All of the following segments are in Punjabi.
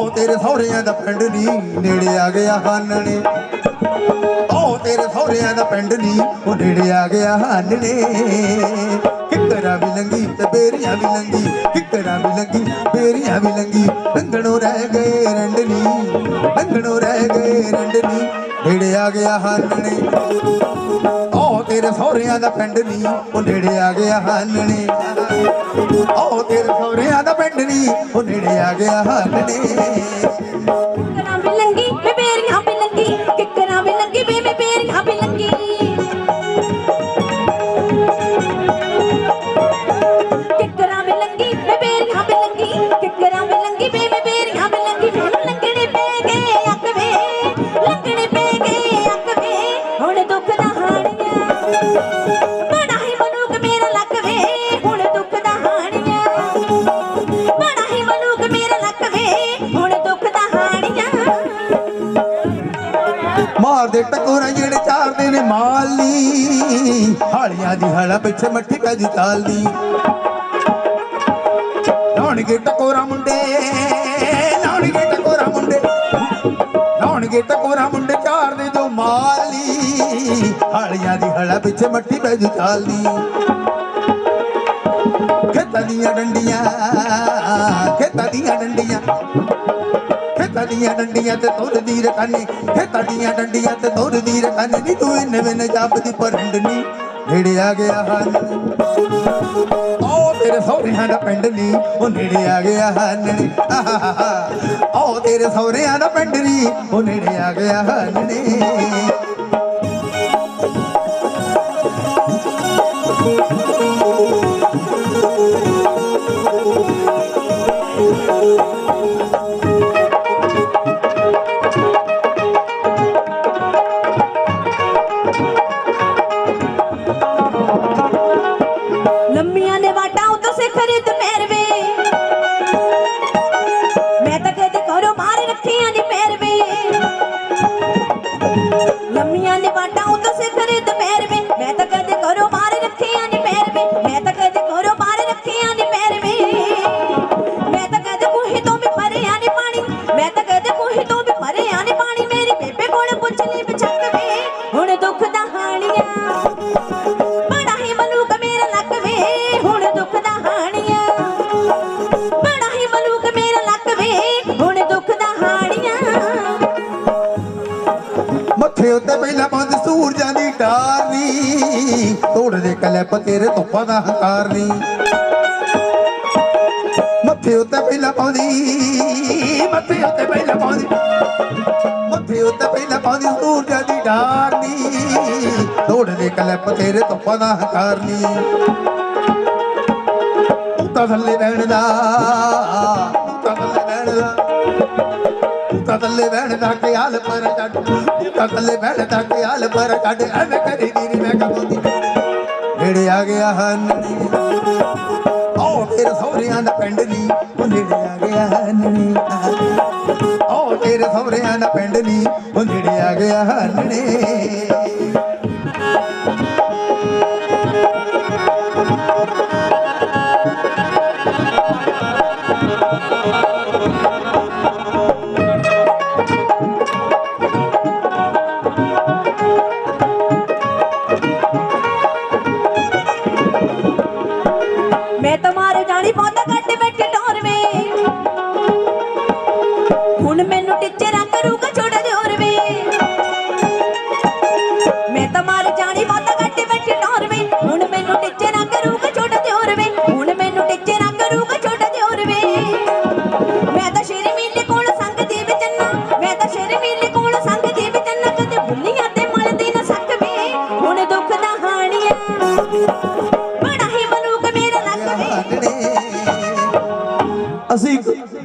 ਆਓ ਤੇਰੇ ਸਹੁਰਿਆਂ ਦਾ ਪਿੰਡ ਨਹੀਂ ਨੇੜੇ ਆ ਗਿਆ ਹਾਨਣੇ। ਆਓ ਤੇਰੇ ਸਹੁਰਿਆਂ ਦਾ ਪਿੰਡ ਨਹੀਂ ਉਹ ਨੇੜੇ ਆ ਗਿਆ ਹਾਨਣੇ। ਕਿੱਕਰਾਂ ਵੀ ਲੰਗੀ ਤੇ ਬੇਰੀਆਂ ਵੀ ਲੰਗੀ ਕਿੱਕਰਾਂ ਵੀ ਲੰਗੀ, ਬੇਰੀਆਂ ਵੀ ਲੰਗੀ। ਲੰਗਣੋਂ ਰਹਿ ਗਏ ਰੰਡਨੀ ਲੰਗਣੋਂ ਰਹਿ ਗਏ ਰੰਡਨੀ। ਨੇੜੇ ਆ ਗਿਆ ਹਾਨਣੇ। ਆਓ ਤੇਰੇ ਸਹੁਰਿਆਂ ਦਾ ਪਿੰਡ ਨਹੀਂ ਉਹ ਨੇੜੇ ਆ ਗਿਆ ਹਾਨਣੇ ਆਓ ਤੇਰੇ ਸਹੁਰਿਆਂ ਦਾ ਪਿੰਡ ਨਹੀਂ ਉਹ ਨੇੜੇ ਆ ਗਿਆ ਹਾਨਣੇ ਲੰਗੀ ਮਾਰਦੇ ਟਕੋਰਾਂ ਜਿਹੜੇ ਚਾਰਦੇ ਨੇ ਮਾਲੀ ਹਾਲੀਆਂ ਦੀ ਹਾਲਾ ਪਿੱਛੇ ਮੱਠੀ ਪੈ ਦੀ। ਤਾਲਦੀ ਲਾਉਣਗੇ ਟਕੋਰਾਂ ਮੁੰਡੇ ਲਾਉਣਗੇ ਟਕੋਰਾਂ ਮੁੰਡੇ ਲਾਉਣਗੇ ਟਕੋਰਾਂ ਮੁੰਡੇ ਚਾਰਦੇ ਜੋ ਹਾਲੀਆਂ ਦੀ ਹਾਲਾ ਪਿੱਛੇ ਮੱਠੀ ਪੈ ਦੀ। ਖੇਤਾਂ ਦੀਆਂ ਡੰਡੀਆਂ, ਖੇਤਾਂ ਦੀਆਂ ਡੰਡੀਆਂ, ਖੇਤਾਂ ਦੀਆਂ ਡੰਡੀਆਂ ਤੇ ਤੁਰਦੀ ਰਕਾਨੀ ਖੇਤਾਂ ਦੀਆਂ ਡੰਡੀਆਂ ਤੇ ਤੁਰਦੀ ਰਕਾਨੀ ਨੀ ਤੂੰ ਇੰਨੇ ਵੇਨੇ ਜਾਪਦੀ ਪਰੰਡਨੀ ਨੇੜੇ ਆ ਗਿਆ ਹਨ ਓ ਤੇਰੇ ਸਹੁਰਿਆਂ ਦਾ ਪਿੰਡ ਨੀ, ਉਹ ਨੇੜੇ ਆ ਗਿਆ ਹਨ ਓ ਤੇਰੇ ਸਹੁਰਿਆਂ ਦਾ ਪਿੰਡ ਨੀ, ਉਹ ਨੇੜੇ ਆ ਗਿਆ ਹਨ ਨੇ ਕਰੋ ਮੱਥੇ ਉੱਤੇ ਪਹਿਲਾਂ ਬੰਦ ਸੂਰਜਾਂ ਦੀ ਟਾਰਨੀ ਤੋੜਦੇ ਕਲੈਪ ਤੇਰੇ ਧੁੱਪਾਂ ਦਾ ਹੰਕਾਰ ਮੱਥੇ ਉੱਤੇ ਪਹਿਲਾਂ ਪਾਉਂਦੀ ਮੱਥੇ ਉੱਤੇ ਪਹਿਲਾਂ ਪਾਉਂਦੀ ਮੱਥੇ ਉੱਤੇ ਪਹਿਲਾਂ ਪਾਉਂਦੀ ਸੂਰਜਾਂ ਦੀ ਟਾਰਨੀ ਤੋੜਦੇ ਕਲੈਪ ਤੇਰੇ ਧੁੱਪਾਂ ਦਾ ਹੰਕਾਰ ਉੱਤਾ ਥੱਲੇ ਰਹਿਣ ਦਾ ਉੱਤਾ ਬਹਿਣ ਦਾ ਖਿਆਲ ਪਰ ਛੱਡ। ਉੱਤਾ ਥੱਲੇ ਬਹਿਣ ਦਾ ਖਿਆਲ ਪਰ ਛੱਡ। ਐਵੇਂ ਕਰੀ ਨੀ ਮੈਂ ਕਬੂਦੀ ਨੇੜੇ ਆ ਗਿਆ ਹਨ ਆਓ ਤੇਰੇ ਸਹੁਰਿਆਂ ਦਾ ਪਿੰਡ ਨੀ। ਉਹ ਨੇੜੇ ਆ ਗਿਆ ਹਨ ਆਓ ਤੇਰੇ ਸਹੁਰਿਆਂ ਦਾ ਪਿੰਡ ਨੀ। ਉਹ ਨੇੜੇ ਆ ਗਿਆ ਹਨ ਮੈਂ இப்ப வந்து கட்டி வெட்டிட்டோம்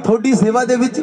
ਤੁਹਾਡੀ ਸੇਵਾ ਦੇ ਵਿੱਚ